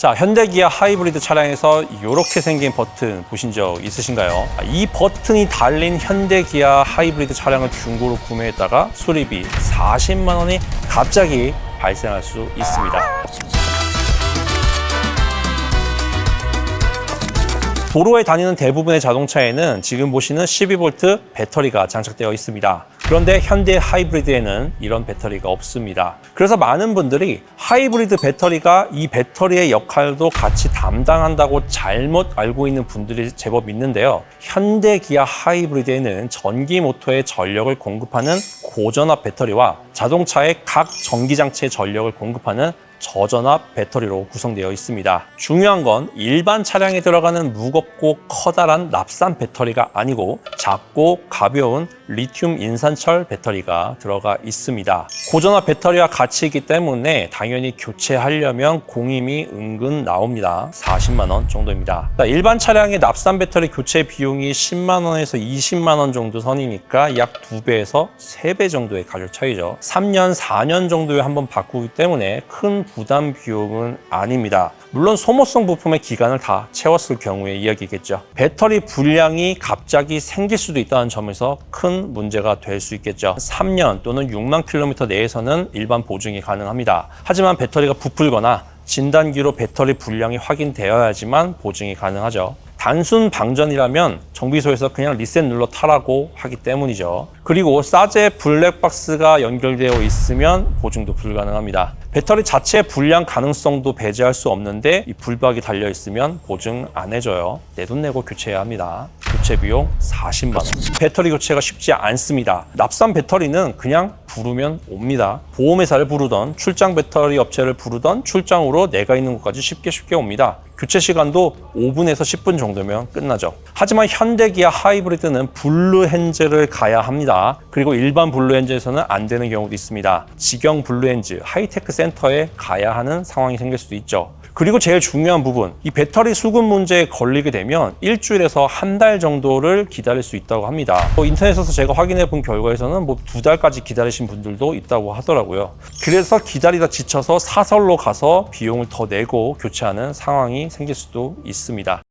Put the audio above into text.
자, 현대기아 하이브리드 차량에서 이렇게 생긴 버튼 보신 적 있으신가요? 이 버튼이 달린 현대기아 하이브리드 차량을 중고로 구매했다가 수리비 40만 원이 갑자기 발생할 수 있습니다. 도로에 다니는 대부분의 자동차에는 지금 보시는 12V 배터리가 장착되어 있습니다. 그런데 현대 하이브리드에는 이런 배터리가 없습니다. 그래서 많은 분들이 하이브리드 배터리가 이 배터리의 역할도 같이 담당한다고 잘못 알고 있는 분들이 제법 있는데요. 현대 기아 하이브리드에는 전기 모터의 전력을 공급하는 고전압 배터리와 자동차의 각 전기 장치의 전력을 공급하는 저전압 배터리로 구성되어 있습니다. 중요한 건 일반 차량에 들어가는 무겁고 커다란 납산 배터리가 아니고 작고 가벼운 리튬 인산철 배터리가 들어가 있습니다. 고전압 배터리와 같이 있기 때문에 당연히 교체하려면 공임이 은근 나옵니다. 40만 원 정도입니다. 자, 일반 차량의 납산 배터리 교체 비용이 10만 원에서 20만 원 정도 선이니까 약 2배에서 3배 정도의 가격 차이죠. 3년, 4년 정도에 한번 바꾸기 때문에 큰 부담 비용은 아닙니다. 물론 소모성 부품의 기간을 다 채웠을 경우의 이야기겠죠. 배터리 불량이 갑자기 생길 수도 있다는 점에서 큰 문제가 될 수 있겠죠. 3년 또는 6만 킬로미터 내에서는 일반 보증이 가능합니다. 하지만 배터리가 부풀거나 진단기로 배터리 불량이 확인되어야지만 보증이 가능하죠. 단순 방전이라면 정비소에서 그냥 리셋 눌러 타라고 하기 때문이죠. 그리고 싸제 블랙박스가 연결되어 있으면 보증도 불가능합니다. 배터리 자체 불량 가능성도 배제할 수 없는데 이 불박이 달려 있으면 보증 안 해줘요. 내 돈 내고 교체해야 합니다. 교체 비용 40만 원. 배터리 교체가 쉽지 않습니다. 납산 배터리는 그냥 부르면 옵니다. 보험회사를 부르던 출장 배터리 업체를 부르던 출장으로 내가 있는 곳까지 쉽게 쉽게 옵니다. 교체 시간도 5분에서 10분 정도면 끝나죠. 하지만 현대기아 하이브리드는 블루헨즈를 가야 합니다. 그리고 일반 블루헨즈에서는 안 되는 경우도 있습니다. 직영 블루헨즈 하이테크 센터에 가야 하는 상황이 생길 수도 있죠. 그리고 제일 중요한 부분, 이 배터리 수급 문제에 걸리게 되면 일주일에서 한 달 정도를 기다릴 수 있다고 합니다. 뭐 인터넷에서 제가 확인해 본 결과에서는 뭐 두 달까지 기다리신 분들도 있다고 하더라고요. 그래서 기다리다 지쳐서 사설로 가서 비용을 더 내고 교체하는 상황이 생길 수도 있습니다.